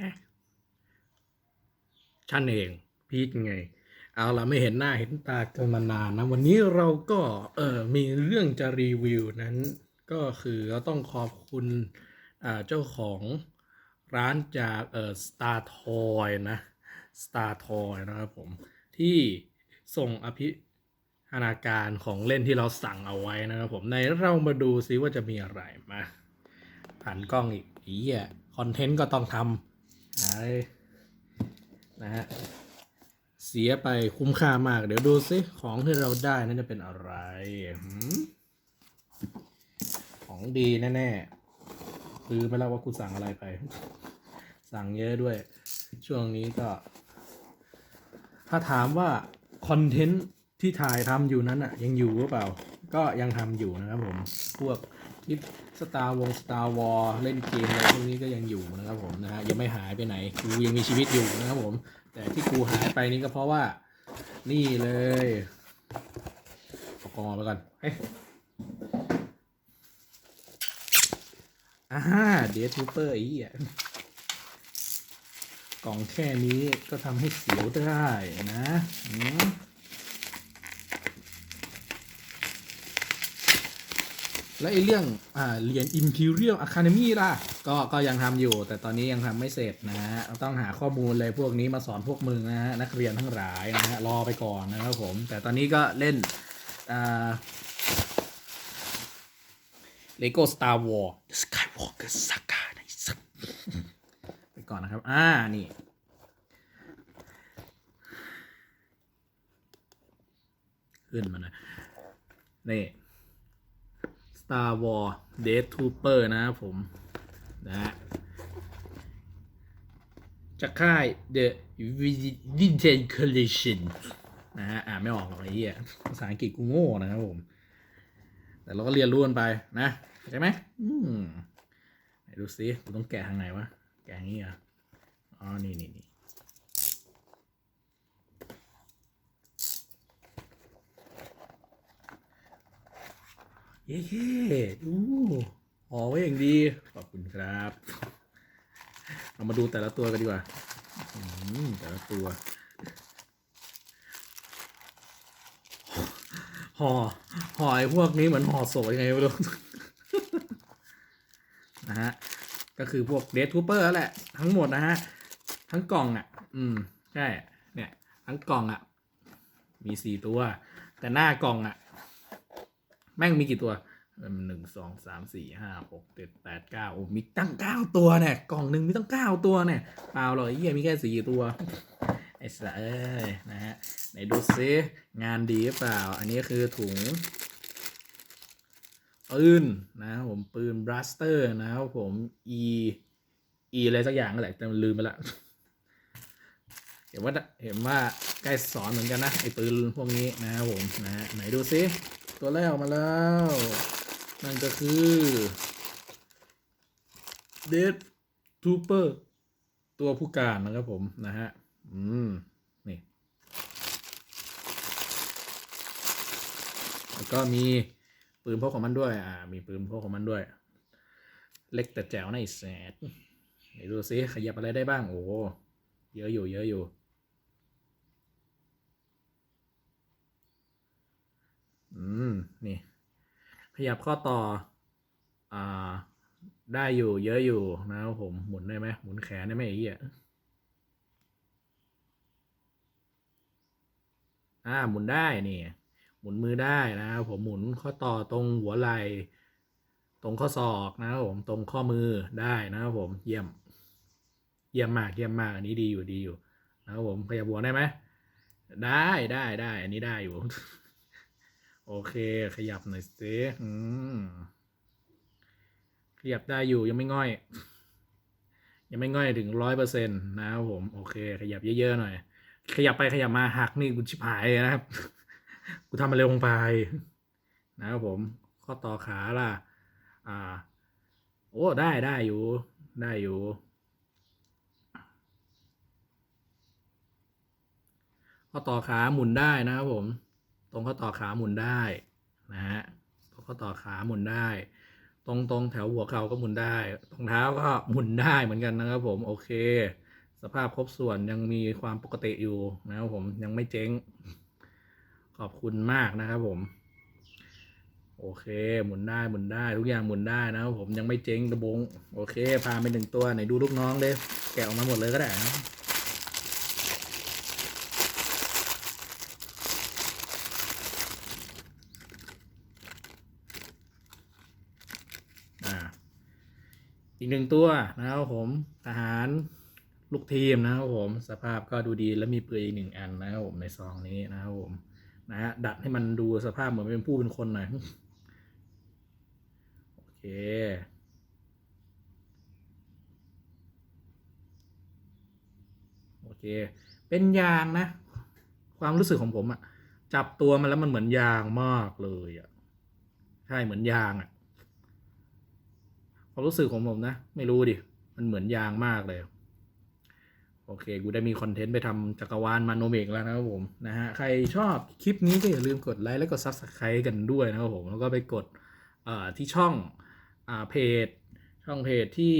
นะฉันเองพีทไง เอาละไม่เห็นหน้าเห็นตากันมานานนะ วันนี้เราก็เออมีเรื่องจะรีวิวนั้น ก็คือเราต้องขอบคุณเจ้าของร้านจากเออ Star Toy นะ Star Toy นะครับผม ที่ส่งอภิธนาการของเล่นที่เราสั่งเอาไว้นะครับผม ในเรามาดูซิว่าจะมีอะไรมาผ่านกล้องอีกอีอะคอนเทนต์ก็ต้องทำ นะฮะ เสียไปคุ้มค่ามาก เดี๋ยวดูซิของที่เราได้นั่นจะเป็นอะไร ของดีแน่ๆลืมไปแล้วว่ากูสั่งอะไรไป สั่งเยอะด้วย ช่วงนี้ก็ ถ้าถามว่า คอนเทนต์ที่ถ่ายทำอยู่นั้นอะยังอยู่หรือเปล่า ก็ยังทำอยู่นะครับผม พวกคลิป สตาร์วงสตาร์วอลเล่นเกมอะไรพวกนี้ก็ยังอยู่นะครับผมนะฮะยังไม่หายไปไหนกูยังมีชีวิตอยู่นะครับผม แต่ที่กูหายไปนี่ก็เพราะว่า นี่เลยเอากองออกไปก่อนเฮ้ยอ่าเดทูเปอร์อีอะกล่องแค่นี้ก็ทำให้เสียวได้นะอืม แล้วไอ้เรื่องอ่าเรียน Imperial Academy ล่ะ ก็ก็ยังทำอยู่ แต่ตอนนี้ยังทำไม่เสร็จนะฮะต้องหาข้อมูลเลยพวกนี้มาสอนพวกมึงนะฮะนักเรียนทั้งหลายนะฮะรอไปก่อนนะครับผม แต่ตอนนี้ก็เล่นอ่า Lego Star Wars The Skywalker Saga ในสักไปก่อนนะครับ อ่า นี่ขึ้นมาหนะนี่ Star Wars Death Trooper นะครับผมนะฮะจากค่าย The Vintage Collection นะฮะอ่านไม่ออกหรอกไอ้เหี้ยภาษาอังกฤษกูโง่นะครับผม แต่เราก็เรียนรู้กันไปนะเข้าใจไหมอืมดูซิกูต้องแกะทางไหนวะ แกะอย่างนี้อะอ๋อ นี่นี่นี่ เย้ดูห่อไว้อย่างดี ขอบคุณครับเรามาดูแต่ละตัวกันดีกว่าอแต่ละตัวห่อห่อไอ้พวกนี้เหมือนห่อศพยังไงไม่รู้นะฮะ ก็คือพวกเดททูเปอร์แหละ ทั้งหมดนะฮะ ทั้งกล่องอะ อืม ใช่ เนี่ย ทั้งกล่องอะ มีสี่ตัว แต่หน้ากล่องอะ แม่งมีกี่ตัวหนึ่งสองสามสี่ห้าหกเจ็ดแปดเก้าโอ้มีตั้งเก้าตัวเนี่ยกล่องหนึ่งมีตั้งเก้าตัวเนี่ยเปล่าหรอกเหี้ยมีแค่สี่ตัวไอ้สัสเอ้ยนะฮะไหนดูซิงานดีหรือเปล่า อันนี้คือถุงปืนนะครับผมปืนบลัสเตอร์นะครับผม e e อะไรสักอย่างนั่นแหละแต่ลืมไปละเห็นว่าเห็นว่าใกล้สอนเหมือนกันนะไอ้ปืนพวกนี้นะครับผมนะไหนดูซิ ตัวแรกออกมาแล้ว นั่นก็คือ Dead Trooper ตัวผู้การนะครับผมนะฮะ อืม นี่ แล้วก็มีปืนพกของมันด้วย อ่า มีปืนพกของมันด้วย เล็กแต่แจ๋วในะไอ้แสดดูซิขยับอะไรได้บ้าง โอ้เยอะอยู่ เยอะอยู่ อืม นี่ ขยับข้อต่ออ่าได้อยู่เยอะอยู่นะครับผมหมุนได้ไหมหมุนแขนได้ไหมไอ้เหี้ยอ่าหมุนได้นี่หมุนมือได้นะครับผมหมุนข้อต่อตรงหัวไหล่ตรงข้อศอกนะครับผมตรงข้อมือได้นะครับผมเยี่ยม เยี่ยมมากเยี่ยมมากอันนี้ดีอยู่ดีอยู่นะครับผมขยับหัวได้ไหมได้ได้ได้อันนี้ได้อยู่ โอเค ขยับหน่อยสิอืมขยับได้อยู่ยังไม่ง่อย ยังไม่ง่อยถึงร้อยเปอร์เซ็นต์นะครับผม โอเค ขยับเยอะๆหน่อย ขยับไปขยับมาหักนี่กูชิบหายเลยนะครับ กูทำมาเร็วลงไปนะครับผม ข้อต่อขาล่ะ อ่า โอ้ได้ได้อยู่ ได้อยู่ข้อต่อขาหมุนได้นะครับผม ตรงข้อต่อขาหมุนได้นะฮะตรงข้อต่อขาหมุนได้ ตรงตรงแถวหัวเข่าก็หมุนได้ ตรงเท้าก็หมุนได้เหมือนกันนะครับผมโอเค สภาพครบส่วนยังมีความปกติอยู่นะครับผมยังไม่เจ๊ง ขอบคุณมากนะครับผมโอเค หมุนได้หมุนได้ทุกอย่างหมุนได้นะครับผมยังไม่เจ๊งตะบง โอเค พาไปหนึ่งตัวไหนดูลูกน้องเด้แกะออกมาหมดเลยก็ได้นะอ่า อีกหนึ่งตัวนะครับผมทหารลูกทีมนะครับผมสภาพก็ดูดีและมีปืนอีกหนึ่งอันนะครับผมในซองนี้นะครับผมนะฮะดัดให้มันดูสภาพเหมือนเป็นผู้เป็นคนหน่อยโอเคโอเค เป็นยางนะ ความรู้สึกของผมอะจับตัวมันแล้วมันเหมือนยางมากเลยอะใช่เหมือนยางอะ ความรู้สึกของผมนะ ไม่รู้ดิ มันเหมือนยางมากเลย โอเค กูได้มีคอนเทนต์ไปทำจักรวาลมาโนเมกแล้วนะครับผมนะฮะ ใครชอบคลิปนี้ก็อย่าลืมกดไลค์และกด Subscribe กันด้วยนะครับผม แล้วก็ไปกดที่ช่องอ่าเพจ ช่องเพจที่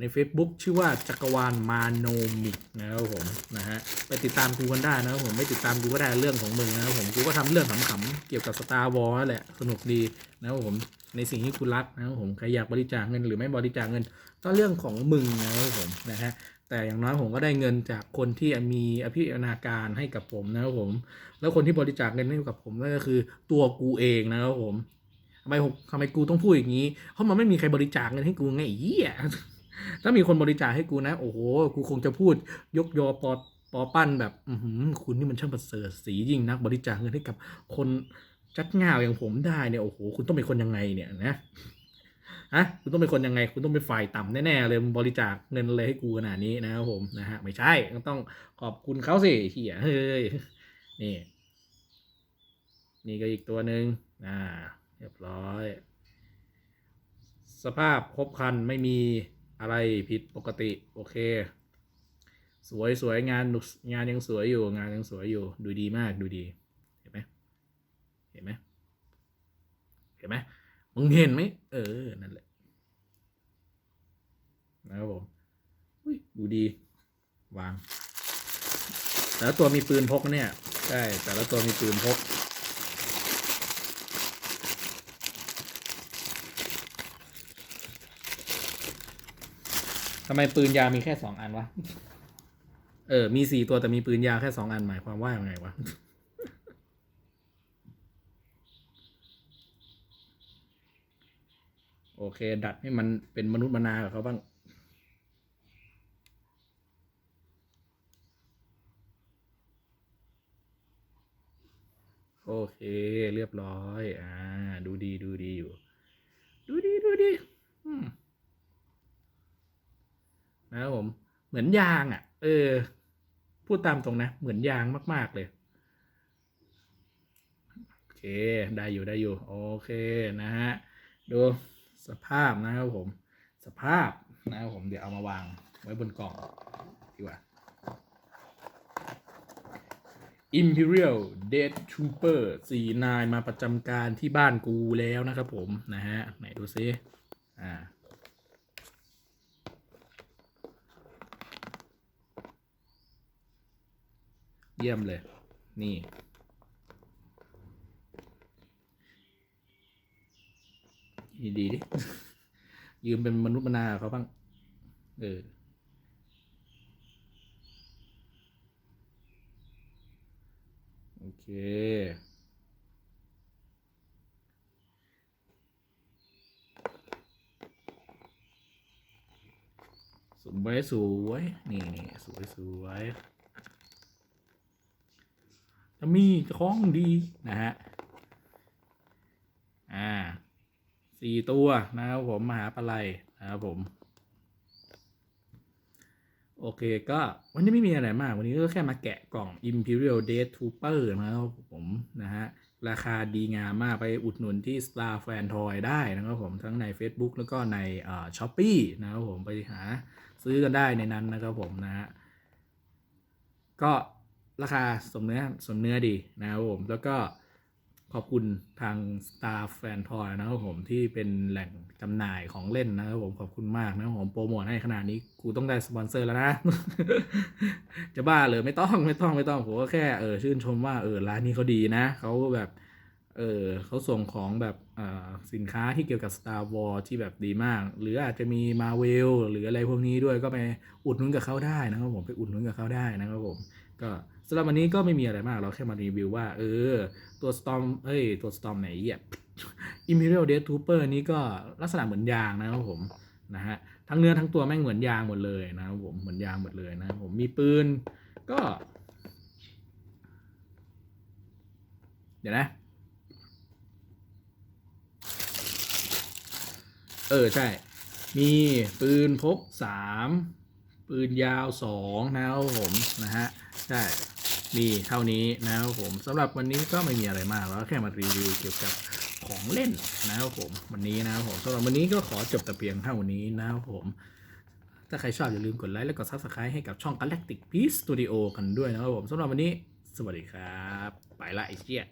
ใน Facebook ชื่อว่าจักรวาลมาโนมิกนะครับผมนะฮะไปติดตามกูกันได้นะครับผมไม่ติดตามกูก็ได้เรื่องของมึงนะครับผมกูก็ทำเรื่องขำๆเกี่ยวกับ Star Wars แหละสนุกดีนะครับผมในสิ่งที่คุณรักนะครับผมใครอยากบริจาคเงินหรือไม่บริจาคเงินก็เรื่องของมึงนะครับผมนะฮะแต่อย่างน้อยผมก็ได้เงินจากคนที่มีอภิรนาการให้กับผมนะครับผม แล้วคนที่บริจาคเงินให้กับผมนั่นก็คือตัวกูเองนะครับผม ทำไมทำไมกูต้องพูดอย่างนี้ เพราะมันไม่มีใครบริจาคเงินให้กูไงไอ้เหี้ยถ้ามีคนบริจาคให้กูนะ โอ้โห กูคงจะพูด ยกยอปอปอปั้นแบบอืคุณนี่มันช่างประเสริฐสียิ่งนัก บริจาคเงินให้กับคนจัดง่าวอย่างผมได้เนี่ย โอ้โห คุณต้องเป็นคนยังไงเนี่ยนะฮะคุณต้องเป็นคนยังไง คุณต้องเป็นฝ่ายต่ำแน่ๆเลยบริจาคเงินเลยให้กูขนาดนี้นะครับผมนะฮะ ไม่ใช่ต้องขอบคุณเขาสิเหี้ยเฮ้ย นี่ นี่ก็อีกตัวหนึ่งอ่า รียบร้อย สภาพครบคันไม่มีอะไรผิดปกติ โอเค สวยสวยงานงานยังสวยอยู่งานยังสวยอยู่ดูดีมากดูดีเห็นไหมเห็นไหมเห็นไหมมึงเห็นไหมเออ นั่นแหละนะครับผมอุ้ยดูดี วาง แต่ละตัวมีปืนพกเนี่ย ใช่ แต่ละตัวมีปืนพก ทำไมปืนยาวมีแค่สองอันวะ เออ มีสี่ตัวแต่มีปืนยาวแค่สองอันหมายความว่ายังไงวะ โอเค ดัดให้มันเป็นมนุษย์มนากับเขาบ้าง โอเค เรียบร้อย อ่า ดูดีดูดีอยู่ ดูดีดูดี อืม นะครับผมเหมือนยางอะ เออ พูดตามตรงนะ เหมือนยางมาก ๆ เลยโอเคได้อยู่ได้อยู่ โอเคนะฮะดูสภาพนะครับผม สภาพนะครับผมเดี๋ยวเอามาวางไว้บนกล่องดีกว่า Imperial Dead Trooper 4นายมาประจำการที่บ้านกูแล้วนะครับผม นะฮะ ไหนดูซิอ่า เยี่ยมเลย นี่ดีดีดิ ยืมเป็นมนุษย์มนาเขาบ้าง เออโอเค สวยสวย นี่นี่สวยสวย มีของดีนะฮะ อ่าสี่ตัวนะครับผมมหาปลาไหลนะครับผม โอเคก็วันนี้ไม่มีอะไรมาก วันนี้ก็แค่มาแกะกล่อง Imperial Death Trooper นะครับผมนะฮะราคาดีงามมากไปอุดหนุนที่ Star Fan Toy ได้นะครับผมทั้งใน Facebook แล้วก็ในเอ่อ Shopee นะครับผมไปหาซื้อกันได้ในนั้นนะครับผมนะฮะก็ ราคาสมเนื้อสมเนื้อดีนะครับผมแล้วก็ขอบคุณทาง Star Fan Toy นะครับผมที่เป็นแหล่งจำหน่ายของเล่นนะครับผมขอบคุณมากนะครับผมโปรโมทให้ขนาดนี้กูต้องได้สปอนเซอร์แล้วนะ จะบ้าเลยไม่ต้องไม่ต้องไม่ต้องผมก็แค่เออชื่นชมว่าเออร้านนี้เขาดีนะเขาแบบเออเขาส่งของแบบสินค้าที่เกี่ยวกับ Star Wars ที่แบบดีมาก หรืออาจจะมี Marvel หรืออะไรพวกนี้ด้วยก็ไปอุดหนุนกับเขาได้นะครับผมไปอุดหนุนกับเขาได้นะครับผมก็ สำหรับวันนี้ก็ไม่มีอะไรมากเราแค่มารีวิวว่า เออ ตัว Storm เอ้ย ตัว Storm ไหนเหี้ย Imperial Death Trooper นี้ก็ลักษณะเหมือนยางนะครับผมนะฮะทั้งเนื้อทั้งตัวแม่งเหมือนยางหมดเลยนะครับผมเหมือนยางหมดเลยนะครับผมมีปืนก็ เดี๋ยวนะ เออ ใช่ มีปืนพกสาม ปืนยาวสองนะครับผมนะฮะใช่มีเท่านี้นะครับผมสำหรับวันนี้ก็ไม่มีอะไรมากแล้วแค่มารีวิวเกี่ยวกับของเล่นนะครับผมวันนี้นะครับผมสำหรับวันนี้ก็ขอจบแต่เพียงเท่านี้นะครับผม ถ้าใครชอบอย่าลืมกดไลค์และกด Subscribe ให้กับช่อง Galactic Peace Studio กันด้วยนะครับผมสำหรับวันนี้ สวัสดีครับ ไปละไอ้เจี๊ย